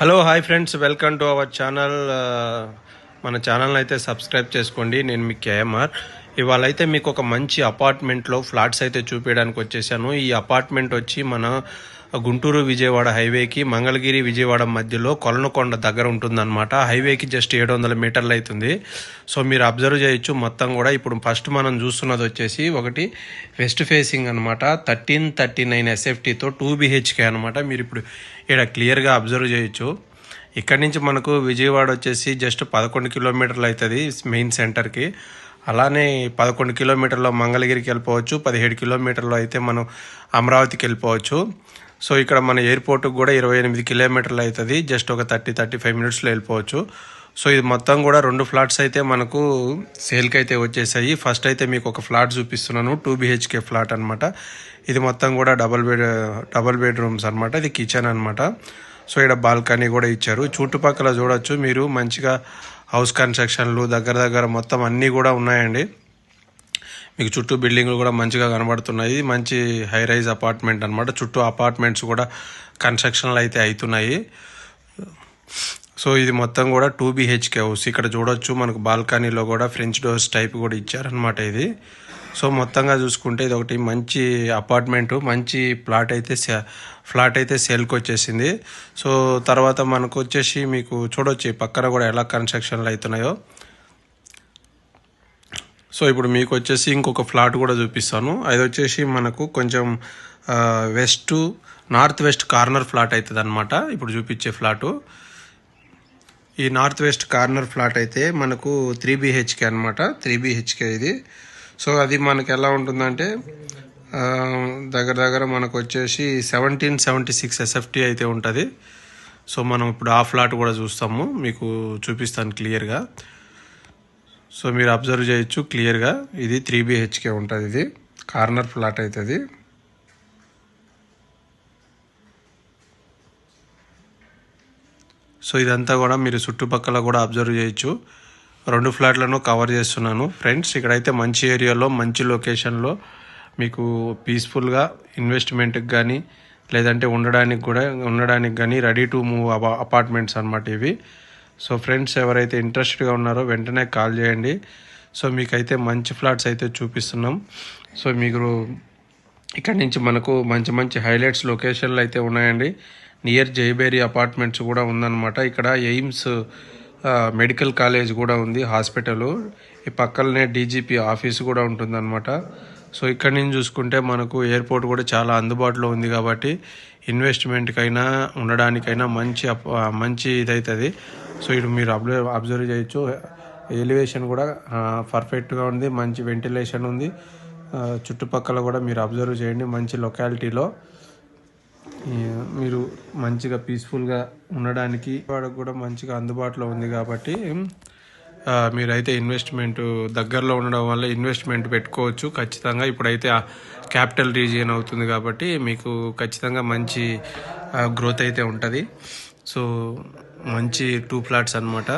Hello hi friends welcome to our channel మన channel అయితే subscribe చేసుకోండి. నేను మీ కేఎంఆర్ ఇవాళ అయితే మీకు ఒక మంచి అపార్ట్మెంట్లో ఫ్లాట్స్ అయితే చూపించడానికి వచ్చేసాను. ఈ అపార్ట్మెంట్ వచ్చి మన గుంటూరు విజయవాడ హైవేకి మంగళగిరి విజయవాడ మధ్యలో కొలనకొండ దగ్గర ఉంటుందన్నమాట. హైవేకి జస్ట్ ఏడు వందల మీటర్లు అవుతుంది సో మీరు అబ్జర్వ్ చేయొచ్చు మొత్తం కూడా ఇప్పుడు ఫస్ట్ మనం చూస్తున్నది వచ్చేసి ఒకటి వెస్ట్ ఫేసింగ్ అనమాట థర్టీన్ థర్టీ నైన్ ఎస్ఎఫ్టీతో టూ బిహెచ్కే అనమాట మీరు ఇప్పుడు ఇక్కడ క్లియర్గా అబ్జర్వ్ చేయొచ్చు. ఇక్కడి నుంచి మనకు విజయవాడ వచ్చేసి జస్ట్ పదకొండు కిలోమీటర్లు అవుతుంది మెయిన్ సెంటర్కి. అలానే పదకొండు కిలోమీటర్లో మంగళగిరికి వెళ్ళిపోవచ్చు. పదిహేడు కిలోమీటర్లో అయితే మనం అమరావతికి వెళ్ళిపోవచ్చు. సో ఇక్కడ మన ఎయిర్పోర్ట్కి కూడా ఇరవై ఎనిమిది కిలోమీటర్లు అవుతుంది. జస్ట్ ఒక థర్టీ థర్టీ ఫైవ్ మినిట్స్లో వెళ్ళిపోవచ్చు. సో ఇది మొత్తం కూడా రెండు ఫ్లాట్స్ అయితే మనకు సేల్కి అయితే వచ్చేసాయి. ఫస్ట్ అయితే మీకు ఒక ఫ్లాట్ చూపిస్తున్నాను. టూ బిహెచ్కే ఫ్లాట్ అనమాట ఇది మొత్తం కూడా డబల్ బెడ్ డబల్ బెడ్రూమ్స్ అనమాట ఇది కిచెన్ అనమాట సో ఇక్కడ బాల్కనీ కూడా ఇచ్చారు. చుట్టుపక్కల చూడొచ్చు మీరు. మంచిగా హౌస్ కన్స్ట్రక్షన్లు దగ్గర దగ్గర మొత్తం అన్నీ కూడా ఉన్నాయండి. మీకు చుట్టూ బిల్డింగ్లు కూడా మంచిగా కనబడుతున్నాయి. మంచి హై రైజ్ అపార్ట్మెంట్ అనమాట చుట్టూ అపార్ట్మెంట్స్ కూడా కన్స్ట్రక్షన్లు అయితే అవుతున్నాయి. సో ఇది మొత్తం కూడా టూ బీహెచ్కే హౌస్ ఇక్కడ చూడొచ్చు మనకు బాల్కనీలో కూడా ఫ్రెంచ్ డోర్స్ టైప్ కూడా ఇచ్చారనమాట ఇది. సో మొత్తంగా చూసుకుంటే ఇది ఒకటి మంచి అపార్ట్మెంట్ మంచి ప్లాట్ అయితే ఫ్లాట్ అయితే సేల్కి వచ్చేసింది. సో తర్వాత మనకు వచ్చేసి మీకు చూడొచ్చు పక్కన కూడా ఎలా కన్స్ట్రక్షన్లు అవుతున్నాయో. సో ఇప్పుడు మీకు వచ్చేసి ఇంకొక ఫ్లాట్ కూడా చూపిస్తాను. అది వచ్చేసి మనకు కొంచెం west north west corner flat అవుతుంది అనమాట ఇప్పుడు చూపించే ఫ్లాటు. ఈ నార్త్ వెస్ట్ కార్నర్ ఫ్లాట్ అయితే మనకు త్రీ బీహెచ్కే అనమాట త్రీ బీహెచ్కే ఇది. సో అది మనకి ఎలా ఉంటుందంటే దగ్గర దగ్గర మనకు వచ్చేసి సెవెంటీన్ సెవెంటీ సిక్స్ ఎస్ఎఫ్టీ అయితే ఉంటుంది. సో మనం ఇప్పుడు ఆ ఫ్లాట్ కూడా చూస్తాము. మీకు చూపిస్తాను క్లియర్గా. సో మీరు అబ్జర్వ్ చేయొచ్చు క్లియర్గా. ఇది త్రీ బిహెచ్కే ఉంటుంది ఇది. కార్నర్ ఫ్లాట్ అవుతుంది సో ఇదంతా కూడా మీరు చుట్టుపక్కల కూడా అబ్జర్వ్ చేయొచ్చు. రెండు ఫ్లాట్లను కవర్ చేస్తున్నాను ఫ్రెండ్స్. ఇక్కడైతే మంచి ఏరియాలో మంచి లొకేషన్లో మీకు పీస్ఫుల్గా ఇన్వెస్ట్మెంట్కి కానీ లేదంటే ఉండడానికి కూడా ఉండడానికి కానీ రెడీ టు మూవ్ అపార్ట్మెంట్స్ అనమాట ఇవి. సో ఫ్రెండ్స్ ఎవరైతే ఇంట్రెస్టెడ్గా ఉన్నారో వెంటనే కాల్ చేయండి. సో మీకైతే మంచి ఫ్లాట్స్ అయితే చూపిస్తున్నాం. సో మీరు ఇక్కడ నుంచి మనకు మంచి మంచి హైలైట్స్ లొకేషన్లు అయితే ఉన్నాయండి. నియర్ జైబేరి అపార్ట్మెంట్స్ కూడా ఉందన్నమాట. ఇక్కడ ఎయిమ్స్ మెడికల్ కాలేజ్ కూడా ఉంది హాస్పిటల్. ఈ పక్కలనే డీజీపీ ఆఫీస్ కూడా ఉంటుందన్నమాట. సో ఇక్కడ నుంచి చూసుకుంటే మనకు ఎయిర్పోర్ట్ కూడా చాలా అందుబాటులో ఉంది కాబట్టి ఇన్వెస్ట్మెంట్కైనా ఉండడానికైనా మంచి మంచి ఇదవుతుంది సో ఇటు మీరు అబ్జర్వ్ అబ్జర్వ్ చేయొచ్చు. ఎలివేషన్ కూడా పర్ఫెక్ట్గా ఉంది. మంచి వెంటిలేషన్ ఉంది. చుట్టుపక్కల కూడా మీరు అబ్జర్వ్ చేయండి మంచి లొకాలిటీలో. మీరు మంచిగా పీస్ఫుల్గా ఉండడానికి వాడికి కూడా మంచిగా అందుబాటులో ఉంది కాబట్టి మీరైతే ఇన్వెస్ట్మెంట్ దగ్గరలో ఉండడం వల్ల ఇన్వెస్ట్మెంట్ పెట్టుకోవచ్చు. ఖచ్చితంగా ఇప్పుడైతే క్యాపిటల్ రీజియన్ అవుతుంది కాబట్టి మీకు ఖచ్చితంగా మంచి గ్రోత్ అయితే ఉంటుంది. సో మంచి టూ ఫ్లాట్స్ అనమాట